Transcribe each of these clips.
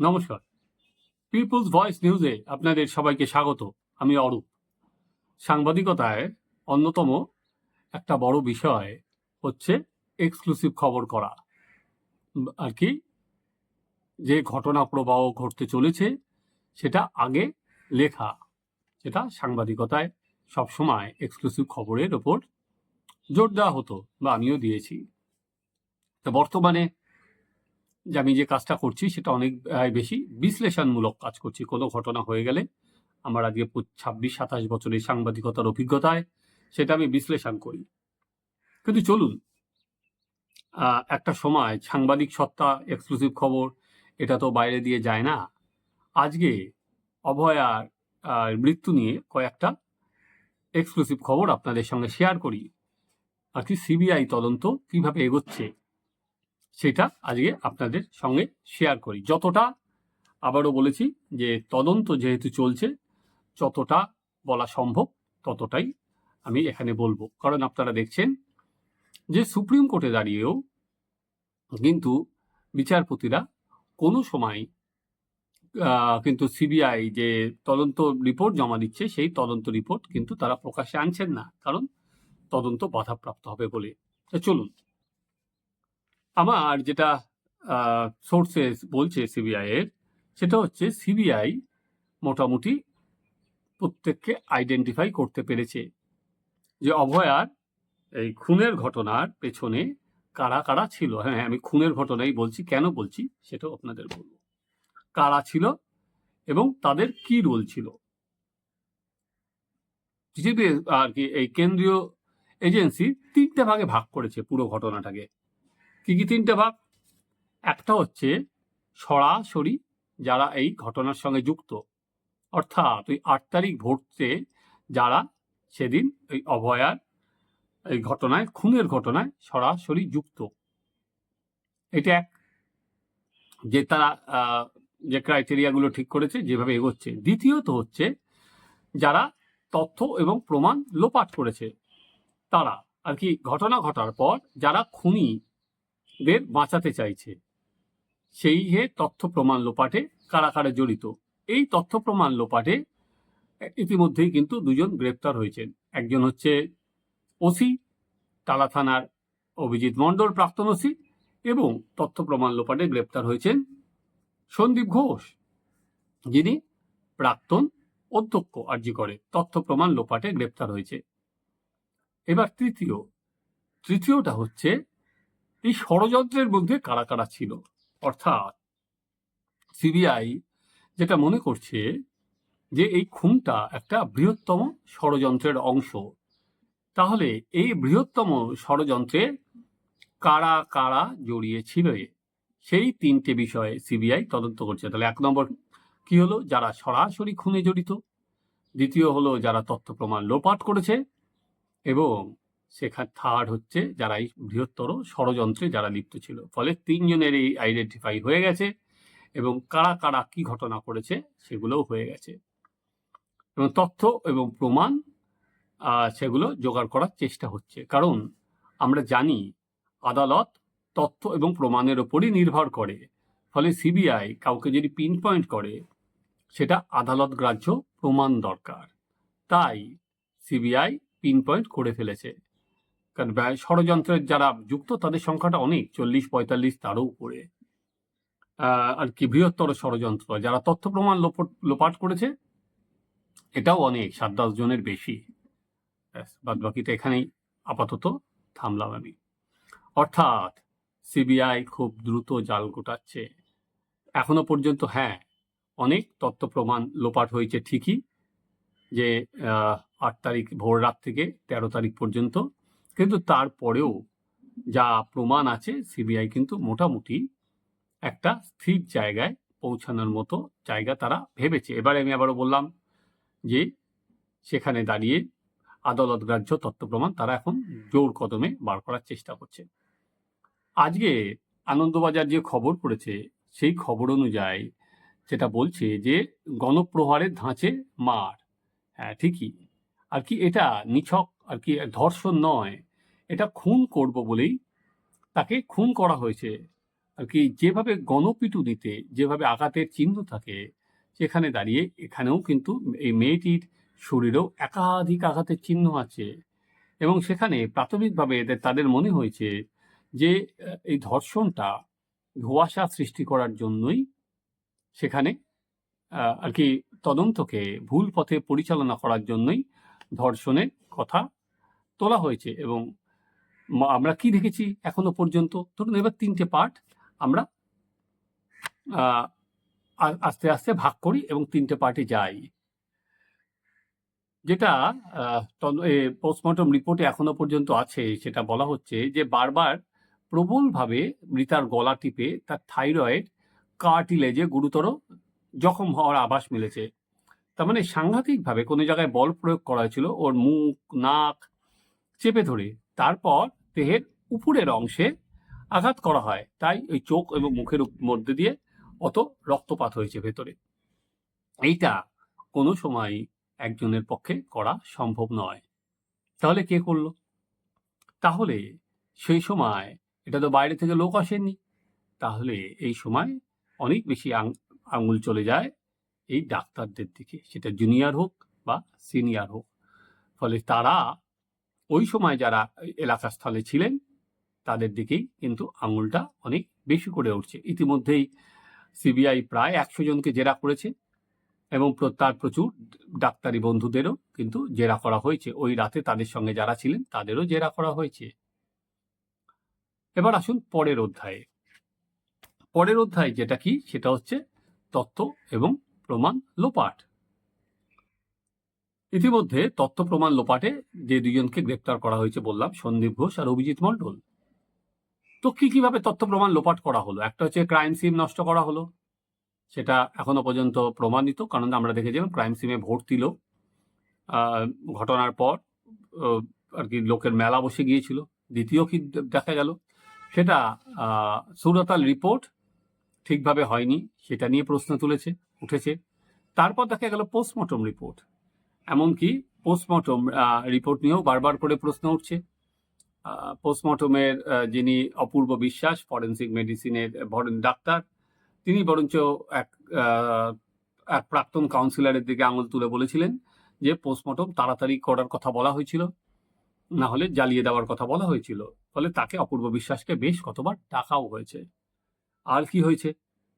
নমস্কার। People's voice নিউজে আপনাদের সবাইকে স্বাগত। আমি অরূপ। সাংবাদিকতায় অন্যতম একটা বড় বিষয় হচ্ছে এক্সক্লুসিভ খবর করা। আর কি, যে ঘটনা প্রবাহ ঘটতে চলেছে, সেটা আগে লেখা। সেটা সাংবাদিকতায় সবসময় এক্সক্লুসিভ খবরের ওপর জোর দেওয়া হতো বা আমিও দিয়েছি। তো বর্তমানে যে আমি যে কাজটা করছি সেটা অনেক বেশি বিশ্লেষণমূলক কাজ করছি। কোনো ঘটনা হয়ে গেলে আমার আজকে ছাব্বিশ, সাতাশ বছরের সাংবাদিকতার অভিজ্ঞতায় সেটা আমি বিশ্লেষণ করি। কিন্তু চলুন একটা সময় সাংবাদিক সত্তা, এক্সক্লুসিভ খবর, এটা তো বাইরে দিয়ে যায় না। আজকে অভয়ার মৃত্যু নিয়ে কয়েকটা এক্সক্লুসিভ খবর আপনাদের সঙ্গে শেয়ার করি। আর কি সিবিআই তদন্ত কীভাবে এগোচ্ছে সেটা আজকে আপনাদের সঙ্গে শেয়ার করি। যতটা আবারও বলেছি যে তদন্ত যেহেতু চলছে, যতটা বলা সম্ভব ততটাই আমি এখানে বলব। কারণ আপনারা দেখছেন যে সুপ্রিম কোর্টে দাঁড়িয়েও কিন্তু বিচারপতিরা কোনো সময় কিন্তু সিবিআই যে তদন্ত রিপোর্ট জমা দিচ্ছে, সেই তদন্ত রিপোর্ট কিন্তু তারা প্রকাশ্যে আনছেন না। কারণ তদন্ত বাধাপ্রাপ্ত হবে বলে। চলুন আমার যেটা সোর্সেস বলছে সিবিআই এর, সেটা হচ্ছে সিবিআই মোটামুটি প্রত্যেককে আইডেন্টিফাই করতে পেরেছে যে অভয়ার এই খুনের ঘটনার পেছনে কারা কারা ছিল। হ্যাঁ আমি খুনের ঘটনাই বলছি, কেন বলছি সেটাও আপনাদের বলব। কারা ছিল এবং তাদের কি রোল ছিল? আর কি এই কেন্দ্রীয় এজেন্সি তিনটে ভাগে ভাগ করেছে পুরো ঘটনাটাকে। কি কি তিনটে ভাগ? একটা হচ্ছে সরাসরি যারা এই ঘটনার সঙ্গে যুক্ত। অর্থাৎ ওই আট তারিখ ভোটতে যারা সেদিন ওই অভয়ার এই ঘটনায়, খুনের ঘটনায় সরাসরি যুক্ত। এটা এক। যে তারা যে ক্রাইটেরিয়াগুলো ঠিক করেছে, যেভাবে এগোচ্ছে। দ্বিতীয়ত হচ্ছে যারা তথ্য এবং প্রমাণ লোপাট করেছে, তারা। আর কি ঘটনা ঘটার পর যারা খুনি দের বাঁচাতে চাইছে। সেই যে তথ্য প্রমাণ লোপাটে কারা কারা জড়িত। এই তথ্য প্রমাণ লোপাটে ইতিমধ্যেই কিন্তু দুজন গ্রেপ্তার হয়েছেন। একজন হচ্ছে ওসি টালা থানার অভিজিৎ মণ্ডল, প্রাক্তন ওসি এবং তথ্য প্রমাণ লোপাটে গ্রেপ্তার হয়েছেন সন্দীপ ঘোষ, যিনি প্রাক্তন অধ্যক্ষ আর্জি করে। তথ্য প্রমাণ লোপাটে গ্রেপ্তার হয়েছে। এবার তৃতীয়, তৃতীয়টা হচ্ছে এই ষড়যন্ত্রের মধ্যে কারা কারা ছিল? অর্থাৎ সিবিআই যেটা মনে করছে যে এই খুনটা একটা বৃহত্তম ষড়যন্ত্রের অংশ। তাহলে এই বৃহত্তম ষড়যন্ত্রে কারা কারা জড়িয়ে ছিল সেই তিনটে বিষয়ে সিবিআই তদন্ত করছে। তাহলে এক নম্বর কি হলো? যারা সরাসরি খুনে জড়িত। দ্বিতীয় হলো যারা তথ্য প্রমাণ লোপাট করেছে। এবং সেখানে থার্ড হচ্ছে যারা এই বৃহত্তর ষড়যন্ত্রে যারা লিপ্ত ছিল। ফলে তিনজনের এই আইডেন্টিফাই হয়ে গেছে এবং কারা কারা কি ঘটনা করেছে সেগুলোও হয়ে গেছে। এবং তথ্য এবং প্রমাণ সেগুলো জোগাড় করার চেষ্টা হচ্ছে। কারণ আমরা জানি আদালত তথ্য এবং প্রমাণের ওপরই নির্ভর করে। ফলে সিবিআই কাউকে যদি পিন পয়েন্ট করে, সেটা আদালত গ্রাহ্য প্রমাণ দরকার। তাই সিবিআই পিন পয়েন্ট করে ফেলেছে। কারণ ব্যয়- ষড়যন্ত্রের যারা যুক্ত, তাদের সংখ্যাটা অনেক, চল্লিশ, পঁয়তাল্লিশ তারও উপরে। আর কি বৃহত্তর ষড়যন্ত্র, যারা তথ্য প্রমাণ লোপট- করেছে, এটাও অনেক, সাত দশ জনের বেশি। বাদ বাকিটা এখানেই আপাতত থামলাম আমি। অর্থাৎ, সিবিআই খুব দ্রুত জাল গোটাচ্ছে। এখনও পর্যন্ত হ্যাঁ অনেক তথ্য প্রমাণ লোপাট হয়েছে ঠিকই যে আট তারিখ ভোর রাত থেকে তেরো তারিখ পর্যন্ত কিন্তু তারপরেও যা প্রমাণ আছে সিবিআই কিন্তু মোটামুটি একটা স্থির জায়গায় পৌঁছানোর মতো জায়গা তারা ভেবেছে। এবারে আমি আবারও বললাম যে সেখানে দাঁড়িয়ে আদালত গ্রাহ্য তথ্য প্রমাণ তারা এখন জোর কদমে বার করার চেষ্টা করছে। আজকে আনন্দবাজার যে খবর পড়েছে, সেই খবর অনুযায়ী যেটা বলছে যে গণপ্রহারের ধাঁচে মার। হ্যাঁ ঠিকই। আর কি এটা নিছক, আর কি ধর্ষণ নয় এটা খুন করব বলেই তাকে খুন করা হয়েছে। আর কি যেভাবে গণপিটুনিতে যেভাবে আঘাতের চিহ্ন থাকে, সেখানে দাঁড়িয়ে এখানেও কিন্তু এই মেয়েটির শরীরেও একাধিক আঘাতের চিহ্ন আছে। এবং সেখানে প্রাথমিকভাবে এদের, তাদের মনে হয়েছে যে এই ধর্ষণটা ধোঁয়াশা সৃষ্টি করার জন্যই সেখানে আর কি তদন্তকে ভুল পথে পরিচালনা করার জন্যই ধর্ষণের কথা তোলা হয়েছে। এবং আমরা কি দেখেছি এখনও পর্যন্ত? ধরুন, এবার তিনটে পার্ট আমরা আস্তে আস্তে ভাগ করি এবং তিনটে পার্টে যাই। যেটা পোস্টমর্টম রিপোর্টে এখনও পর্যন্ত আছে, সেটা বলা হচ্ছে যে বারবার প্রবলভাবে মৃতার গলা টিপে তার থাইরয়েড কার্টিলেজে গুরুতর জখম হওয়ার আভাস মিলেছে। তার মানে সাংঘাতিকভাবে কোনো জায়গায় বল প্রয়োগ করা হয়েছিল, ওর মুখ, নাক চেপে ধরে। তারপর দেহের উপরের অংশে আঘাত করা হয়। তাই ওই চোখ এবং মুখের মধ্যে দিয়ে অত রক্তপাত হয়েছে ভেতরে। এইটা কোনো সময় একজনের পক্ষে করা সম্ভব নয়। তাহলে কে করল? তাহলে সেই সময় এটা তো বাইরে থেকে লোক আসেনি। তাহলে এই সময় অনেক বেশি আঙুল চলে যায় এই ডাক্তারদের দিকে। সেটা জুনিয়র হোক বা সিনিয়র হোক। ফলে তারা ওই সময় যারা এলাকাস্থলে ছিলেন, তাদের দিকেই কিন্তু আঙুলটা অনেক বেশি করে উঠছে। ইতিমধ্যেই সিবিআই প্রায় একশো জনকে জেরা করেছে এবং তার প্রচুর ডাক্তারি বন্ধুদেরও কিন্তু জেরা করা হয়েছে। ওই রাতে তাদের সঙ্গে যারা ছিলেন, তাদেরও জেরা করা হয়েছে। এবার আসুন পরের অধ্যায়ে। পরের অধ্যায় যেটা কি, সেটা হচ্ছে তথ্য এবং প্রমাণ লোপাট। ইতিমধ্যে তথ্য প্রমাণ লোপাটে যে দুজনকে গ্রেপ্তার করা হয়েছে বললাম, সন্দীপ ঘোষ আর অভিজিৎ মণ্ডল। তো কি কীভাবে তথ্য প্রমাণ লোপাট করা হলো? একটা হচ্ছে ক্রাইম সিম নষ্ট করা হলো। সেটা এখনও পর্যন্ত প্রমাণিত, কারণ আমরা দেখেছিলাম ক্রাইম সিমে ভোট দিল। ঘটনার পর আর কি লোকের মেলা বসে গিয়েছিল। দ্বিতীয় কি দেখা গেল? সেটা সুরতাল রিপোর্ট ঠিকভাবে হয়নি, সেটা নিয়ে প্রশ্ন তুলেছে, উঠেছে। তারপর দেখা গেল পোস্টমর্টম রিপোর্ট। এমনকি পোস্টমর্টম রিপোর্ট নিয়েও বারবার করে প্রশ্ন উঠছে। পোস্টমর্টমের যিনি অপূর্ব বিশ্বাস ফরেন্সিক মেডিসিনের ডাক্তার, তিনি বরঞ্চ এক এক প্রাক্তন কাউন্সিলরের দিকে আঙুল তুলে বলেছিলেন যে পোস্টমর্টম তাড়াতাড়ি করার কথা বলা হয়েছিল, না হলে জ্বালিয়ে দেওয়ার কথা বলা হয়েছিল। ফলে তাকে অপূর্ব বিশ্বাসকে বেশ কতবার ডাকাও হয়েছে। আর কি হয়েছে?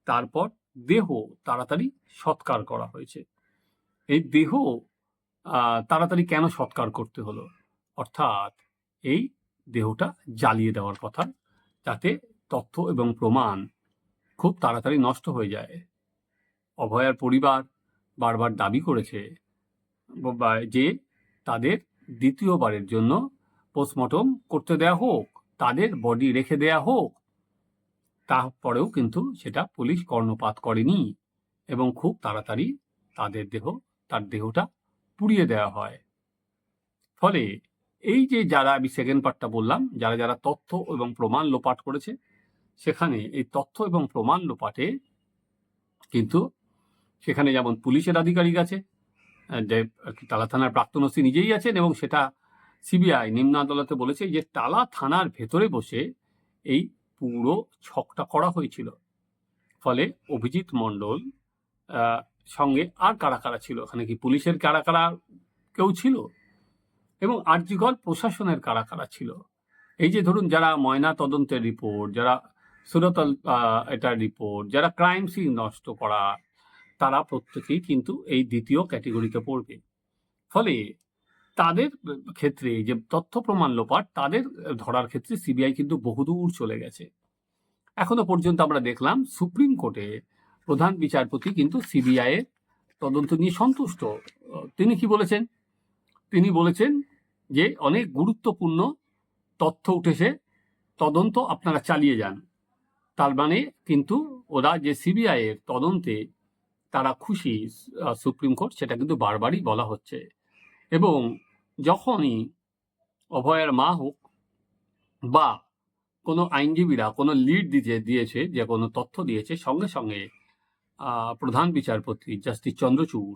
তারপর দেহ তাড়াতাড়ি সৎকার করা হয়েছে। এই দেহ তাড়াতাড়ি কেন সৎকার করতে হলো? অর্থাৎ এই দেহটা জ্বালিয়ে দেওয়ার কথা, যাতে তথ্য এবং প্রমাণ খুব তাড়াতাড়ি নষ্ট হয়ে যায়। অভয়ার পরিবার বারবার দাবি করেছে যে তাদের দ্বিতীয়বারের জন্য পোস্টমর্টম করতে দেয়া হোক, তাদের বডি রেখে দেয়া হোক, তারপরেও কিন্তু সেটা পুলিশ কর্ণপাত করেনি এবং খুব তাড়াতাড়ি তাদের দেহ, তার দেহটা পুড়িয়ে দেওয়া হয়। ফলে এই যে যারা আমি সেকেন্ড পার্টটা বললাম, যারা যারা তথ্য এবং প্রমাণ লোপাট করেছে, সেখানে এই তথ্য এবং প্রমাণ লোপাটে কিন্তু সেখানে যেমন পুলিশের আধিকারিক আছে যে টালা থানার প্রাক্তন ওসি নিজেই আছেন এবং সেটা সিবিআই নিম্ন আদালতে বলেছে যে টালা থানার ভেতরে বসে এই পুরো ছকটা করা হয়েছিল। ফলে অভিজিৎ মণ্ডল সঙ্গে আর কারা কারা ছিল? ওখানে কি পুলিশের কারা কারা কেউ ছিল? এবং আর্যিকল প্রশাসনের কারা কারা ছিল? এই যে ধরুন যারা ময়না তদন্তের রিপোর্ট, যারা সুরতল এটার রিপোর্ট, যারা ক্রাইম সিন নষ্ট করা, তারা প্রত্যেকেই কিন্তু এই দ্বিতীয় ক্যাটেগরিতে পড়বে। ফলে তাদের ক্ষেত্রে যে তথ্য প্রমাণ লোপাট, তাদের ধরার ক্ষেত্রে সিবিআই কিন্তু বহুদূর চলে গেছে। এখনও পর্যন্ত আমরা দেখলাম সুপ্রিম কোর্টে প্রধান বিচারপতি কিন্তু সিবিআই এর তদন্ত নিয়ে সন্তুষ্ট। তিনি কি বলেছেন? তিনি বলেছেন যে অনেক গুরুত্বপূর্ণ তথ্য উঠেছে, তদন্ত আপনারা চালিয়ে যান। তার মানে কিন্তু ওরা যে সিবিআই এর তদন্তে তারা খুশি সুপ্রিম কোর্ট, সেটা কিন্তু বারবারই বলা হচ্ছে। এবং যখনই অভয়ের মা হোক বা কোনো আইনজীবীরা কোনো লিড দিতে দিয়েছে, যে কোনো তথ্য দিয়েছে, সঙ্গে সঙ্গে প্রধান বিচারপতি জাস্টিস চন্দ্রচূড়,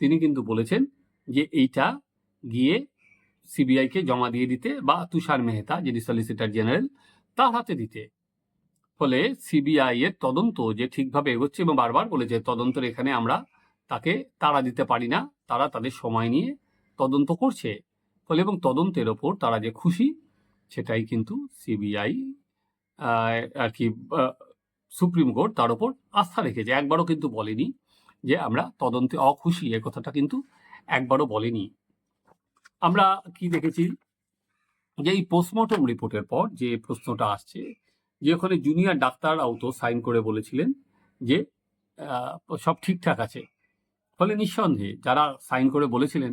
তিনি কিন্তু বলেছেন যে এইটা গিয়ে সিবিআইকে জমা দিয়ে দিতে বা তুষার মেহতা, যিনি সলিসিটর জেনারেল তার হাতে দিতে। ফলে সিবিআই এর তদন্ত যে ঠিকভাবে এগোচ্ছে এবং বারবার বলেছে, তদন্তের এখানে আমরা তাকে তাড়া দিতে পারি না, তারা তাদের সময় নিয়ে তদন্ত করছে। ফলে এবং তদন্তের ওপর তারা যে খুশি, সেটাই কিন্তু সিবিআই আর কি সুপ্রিম কোর্ট তার ওপর আস্থা রেখেছে। একবারও কিন্তু বলেনি যে আমরা তদন্তে অখুশি, এ কথাটা কিন্তু একবারও বলেনি। আমরা কি দেখেছি? যে এই পোস্টমর্টম রিপোর্টের পর যে প্রশ্নটা আসছে, যে ওখানে জুনিয়র ডাক্তাররাও তো সাইন করে বলেছিলেন যে সব ঠিকঠাক আছে। ফলে নিঃসন্দেহে যারা সাইন করে বলেছিলেন,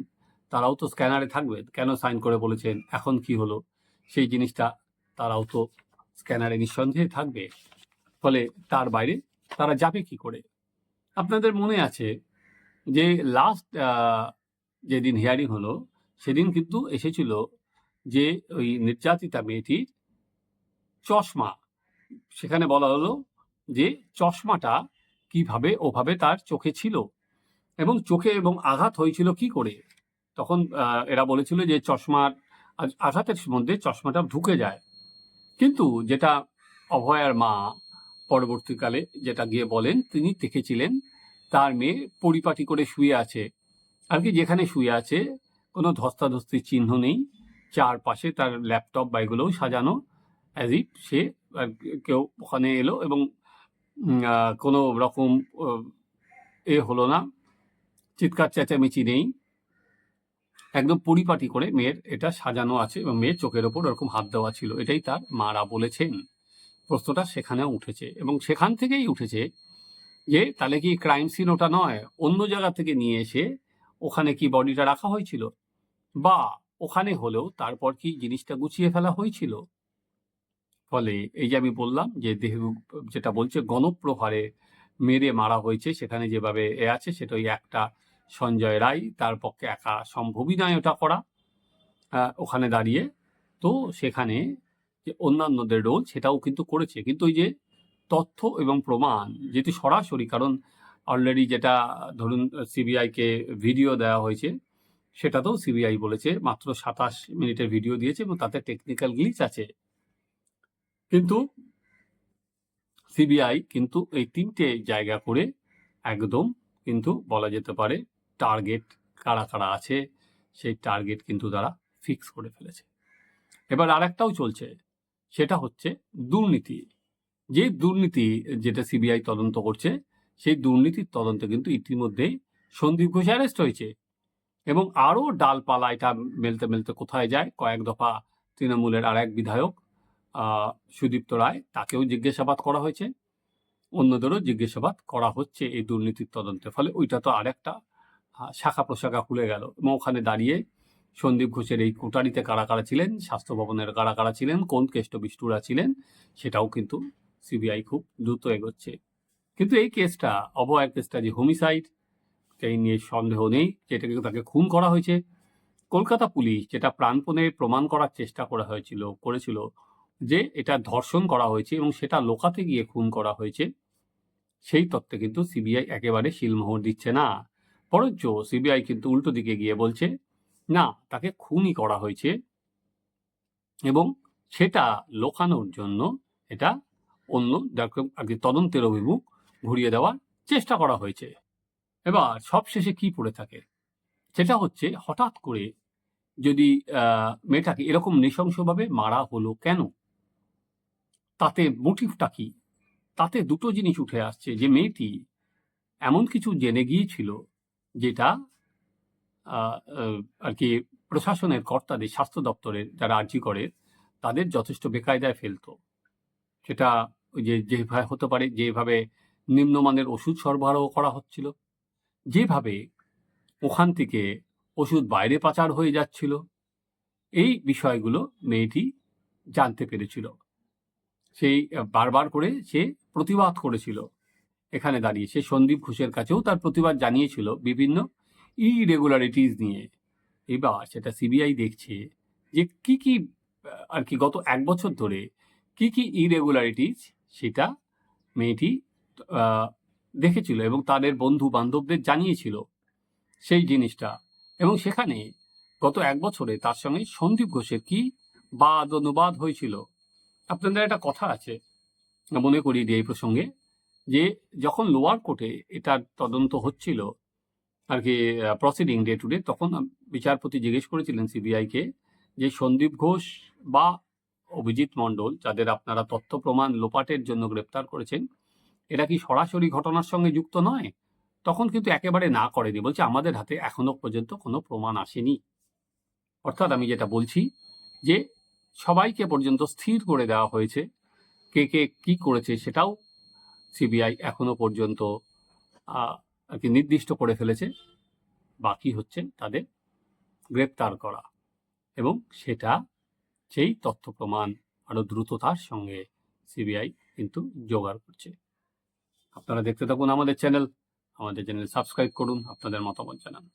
তারাও তো স্ক্যানারে থাকবে। কেন সাইন করে বলেছেন? এখন কি হলো? সেই জিনিসটা তারাও তো স্ক্যানারে নিঃসন্দেহে থাকবে। ফলে তার বাইরে তারা যাবে কি করে? আপনাদের মনে আছে যে লাস্ট যেদিন হিয়ারিং হলো, সেদিন কিন্তু এসেছিল যে ওই নির্যাতিতা মেয়েটির চশমা। সেখানে বলা হলো যে চশমাটা কীভাবে, ওভাবে তার চোখে ছিল এবং চোখে এবং আঘাত হয়েছিল কি করে? তখন এরা বলেছিল যে চশমার আঘাতের মধ্যে চশমাটা ঢুকে যায়। কিন্তু যেটা অভয়ার মা পরবর্তীকালে যেটা গিয়ে বলেন, তিনি দেখেছিলেন তার মেয়ে পরিপাটি করে শুয়ে আছে। আর কি যেখানে শুয়ে আছে, কোনো ধস্তাধস্তির চিহ্ন নেই। চারপাশে তার ল্যাপটপ বা এগুলোও সাজানো অ্যাজ ইফ সে কেউ ওখানে এলো এবং কোনো রকম এ হলো না, চিৎকার চেঁচামেচি নেই। একদম পরিপাটি করে মেয়ের এটা সাজানো আছে এবং মেয়ের চোখের ওপর ওরকম হাত দেওয়া ছিল। এটাই তার মারা বলেছেন। প্রশ্নটা সেখানেও উঠেছে এবং সেখান থেকেই উঠেছে যে তাহলে কি ক্রাইম সিন ওটা নয়? অন্য জায়গা থেকে নিয়ে এসে ওখানে কি বডিটা রাখা হয়েছিল? বা ওখানে হলেও তারপর কি জিনিসটা গুছিয়ে ফেলা হয়েছিল? ফলে এই যে আমি বললাম যে দেহ যেটা বলছে, গণপ্রহারে মেরে মারা হয়েছে, সেখানে যেভাবে এ আছে সেটা ওই একটা সঞ্জয় রায় তার পক্ষে একা সম্ভবই নয় ওটা করা ওখানে দাঁড়িয়ে। তো সেখানে যে অন্যান্যদের রোল সেটাও কিন্তু করেছে। কিন্তু ওই যে তথ্য এবং প্রমাণ যেহেতু সরাসরি, কারণ অলরেডি যেটা ধরুন সিবিআইকে ভিডিও দেওয়া হয়েছে, সেটাতেও সিবিআই বলেছে, মাত্র সাতাশ মিনিটের ভিডিও দিয়েছে এবং তাতে টেকনিক্যাল গ্লিচ আছে। কিন্তু সিবিআই কিন্তু এই তিনটে জায়গা করে একদম কিন্তু বলা যেতে পারে টার্গেট কারা কারা আছে, সেই টার্গেট কিন্তু তারা ফিক্স করে ফেলেছে। এবার আরেকটাও চলছে। সেটা হচ্ছে দুর্নীতি। যে দুর্নীতি যেটা সিবিআই তদন্ত করছে, সেই দুর্নীতির তদন্তে কিন্তু ইতিমধ্যেই সন্দীপ ঘোষ অ্যারেস্ট হয়েছে। এবং আরও ডালপালা এটা মেলতে মেলতে কোথায় যায়, কয়েক দফা তৃণমূলের আর এক বিধায়ক সুদীপ্ত রায়, তাকেও জিজ্ঞাসাবাদ করা হয়েছে। অন্যদেরও জিজ্ঞাসাবাদ করা হচ্ছে এই দুর্নীতির তদন্তে ফলে। ওইটা তো আরেকটা শাখা প্রশাখা খুলে গেল। এবং ওখানে দাঁড়িয়ে সন্দীপ ঘোষের এই কোটারিতে কারা কারা ছিলেন, স্বাস্থ্য ভবনের কারা কারা ছিলেন, কোন কেষ্ট বিষ্টুরা ছিলেন, সেটাও কিন্তু সিবিআই খুব দ্রুত এগোচ্ছে। কিন্তু এই কেসটা, অভয়ের কেসটা যে হোমিসাইড, সেই নিয়ে সন্দেহ নেই যেটাকে তাকে খুন করা হয়েছে। কলকাতা পুলিশ যেটা প্রাণপণে প্রমাণ করার চেষ্টা করা হয়েছিল, করেছিল যে এটা ধর্ষণ করা হয়েছে এবং সেটা লোকাতে গিয়ে খুন করা হয়েছে, সেই তত্ত্বে কিন্তু সিবিআই একেবারে শিলমোহর দিচ্ছে না। বরঞ্চ সিবিআই কিন্তু উল্টো দিকে গিয়ে বলছে না, তাকে খুনই করা হয়েছে এবং সেটা লোকানোর জন্য এটা অন্য যাকে আর কি তদন্তের অভিমুখ ঘুরিয়ে দেওয়ার চেষ্টা করা হয়েছে। এবার সবশেষে কি পড়ে থাকে? সেটা হচ্ছে হঠাৎ করে যদি মেয়েটাকে এরকম নৃশংসভাবে মারা হলো কেন? তাতে মোটিভটা কি? তাতে দুটো জিনিস উঠে আসছে যে মেয়েটি এমন কিছু জেনে গিয়েছিল যেটা আর কি প্রশাসনের কর্তাদের, স্বাস্থ্য দপ্তরের যারা আর্জি করে, তাদের যথেষ্ট বেকায়দায় ফেলতো। সেটা ওই যে যেভাবে হতে পারে, যেভাবে নিম্নমানের ওষুধ সরবরাহ করা হচ্ছিল, যেভাবে ওখান থেকে ওষুধ বাইরে পাচার হয়ে যাচ্ছিল, এই বিষয়গুলো মেয়েটি জানতে পেরেছিল। সেই বারবার করে সে প্রতিবাদ করেছিল। এখানে দাঁড়িয়ে সে সন্দীপ ঘোষের কাছেও তার প্রতিবাদ জানিয়েছিল বিভিন্ন ইরেগুলারিটিস নিয়ে। এবার সেটা সিবিআই দেখছে যে কি কি আর কি গত এক বছর ধরে কি কি ইরেগুলারিটিস সেটা মেয়েটি দেখেছিল এবং তাদের বন্ধু বান্ধবদের জানিয়েছিল সেই জিনিসটা। এবং সেখানে গত এক বছরে তার সঙ্গে সন্দীপ ঘোষের কি বাদ অনুবাদ হয়েছিল। আপনাদের একটা কথা আছে, মনে করিয়ে দিই এই প্রসঙ্গে, যে যখন লোয়ার কোর্টে এটার তদন্ত হচ্ছিল আর কি প্রসিডিং ডে টু ডে তখন বিচারপতি জিজ্ঞেস করেছিলেন সিবিআইকে যে সন্দীপ ঘোষ বা অভিজিৎ মণ্ডল, যাদের আপনারা তথ্য প্রমাণ লোপাটের জন্য গ্রেপ্তার করেছেন, এরা কি সরাসরি ঘটনার সঙ্গে যুক্ত নয়? তখন কিন্তু একেবারে না করেনি, বলছে আমাদের হাতে এখনও পর্যন্ত কোনো প্রমাণ আসেনি। অর্থাৎ আমি যেটা বলছি যে সবাইকে পর্যন্ত স্থির করে দেওয়া হয়েছে, কে কে কি করেছে সেটাও সিবিআই এখনও পর্যন্ত আর কি নির্দিষ্ট করে ফেলেছে। বাকি হচ্ছে তাদের গ্রেপ্তার করা এবং সেটা সেই তথ্য প্রমাণ আরও দ্রুততার সঙ্গে সিবিআই কিন্তু জোগাড় করছে। আপনারা দেখতে থাকুন আমাদের চ্যানেল। আমাদের চ্যানেল সাবস্ক্রাইব করুন, আপনাদের মতামত জানান।